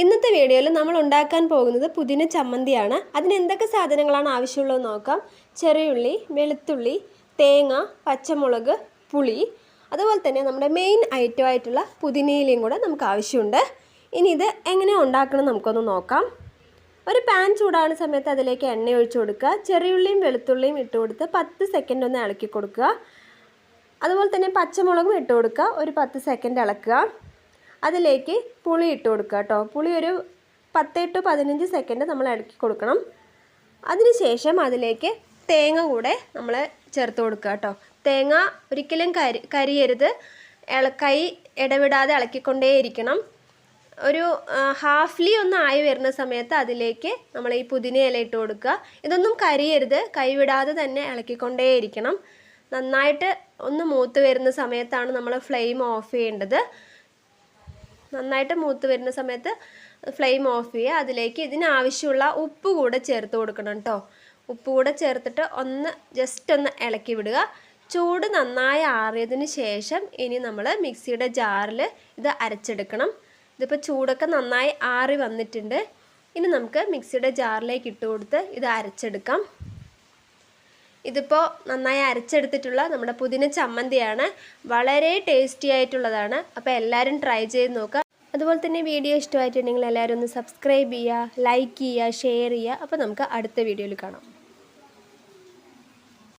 ഇന്നത്തെ വീഡിയോയിൽ നമ്മൾ ഉണ്ടാക്കാൻ പോകുന്നത് പുതിന ചമ്മന്തിയാണ്. അതിന് എന്തൊക്കെ സാധനങ്ങളാണ് ആവശ്യമുള്ളതെന്ന് നോക്കാം. ചെറിയുള്ളി വെളുത്തുള്ളി തേങ്ങ പച്ചമുളക് പുളി. അതുപോലെ തന്നെ നമ്മുടെ മെയിൻ ഐറ്റം ആയിട്ടുള്ള പുതിനയിലയും കൂടെ നമുക്ക് ആവശ്യമുണ്ട്. ഇനി ഇത് എങ്ങനെ ഉണ്ടാക്കണം നമുക്കൊന്ന് നോക്കാം. ഒരു പാൻ ചൂടാകുന്ന സമയത്ത് അതിലേക്ക് എണ്ണ ഒഴിച്ചു കൊടുക്കുക. ചെറിയുള്ളിയും വെളുത്തുള്ളിയും ഇട്ട് കൊടുത്ത് പത്ത് സെക്കൻഡ് ഒന്ന് ഇളക്കി കൊടുക്കുക. അതുപോലെ തന്നെ പച്ചമുളകും ഇട്ട് കൊടുക്കുക. ഒരു പത്ത് സെക്കൻഡ് ഇളക്കുക. അതിലേക്ക് പുളി ഇട്ട് കൊടുക്കുക കേട്ടോ. പുളി ഒരു പത്ത് ടു പതിനഞ്ച് സെക്കൻഡ് നമ്മൾ ഇളക്കി കൊടുക്കണം. അതിനുശേഷം അതിലേക്ക് തേങ്ങ കൂടെ നമ്മൾ ചേർത്ത് കൊടുക്കുക കേട്ടോ. തേങ്ങ ഒരിക്കലും കരി കരിയരുത്. ഇളക്കൈ ഇടവിടാതെ ഇളക്കിക്കൊണ്ടേയിരിക്കണം. ഒരു ഹാഫ്ലി ഒന്ന് ആയി വരുന്ന സമയത്ത് അതിലേക്ക് നമ്മൾ ഈ പുതിന ഇല ഇട്ട് കൊടുക്കുക. ഇതൊന്നും കരിയരുത്. കൈവിടാതെ തന്നെ ഇളക്കിക്കൊണ്ടേയിരിക്കണം. നന്നായിട്ട് ഒന്ന് മൂത്ത് വരുന്ന സമയത്താണ് നമ്മൾ ഫ്ലെയിം ഓഫ് ചെയ്യേണ്ടത്. നന്നായിട്ട് മൂത്ത് വരുന്ന സമയത്ത് ഫ്ലെയിം ഓഫ് ചെയ്യുക. അതിലേക്ക് ഇതിനാവശ്യമുള്ള ഉപ്പ് കൂടെ ചേർത്ത് കൊടുക്കണം കേട്ടോ ഉപ്പ് കൂടെ ചേർത്തിട്ട് ഒന്ന് ജസ്റ്റ് ഒന്ന് ഇളക്കി വിടുക. ചൂട് നന്നായി ആറിയതിന് ശേഷം ഇനി നമ്മൾ മിക്സിയുടെ ജാറിൽ ഇത് അരച്ചെടുക്കണം. ഇതിപ്പോൾ ചൂടൊക്കെ നന്നായി ആറി വന്നിട്ടുണ്ട്. ഇനി നമുക്ക് മിക്സിയുടെ ജാറിലേക്ക് ഇട്ട് കൊടുത്ത് ഇത് അരച്ചെടുക്കാം. ഇതിപ്പോൾ നന്നായി അരച്ചെടുത്തിട്ടുള്ള നമ്മുടെ പുതിന ചമ്മന്തിയാണ്. വളരെ ടേസ്റ്റി ആയിട്ടുള്ളതാണ്. അപ്പോൾ എല്ലാവരും ട്രൈ ചെയ്ത് നോക്കുക അതുപോലെ തന്നെ വീഡിയോ ഇഷ്ടമായിട്ടുണ്ടെങ്കിൽ എല്ലാവരും ഒന്ന് സബ്സ്ക്രൈബ് ചെയ്യുക ലൈക്ക് ചെയ്യുക ഷെയർ ചെയ്യുക. അപ്പോൾ നമുക്ക് അടുത്ത വീഡിയോയിൽ കാണാം.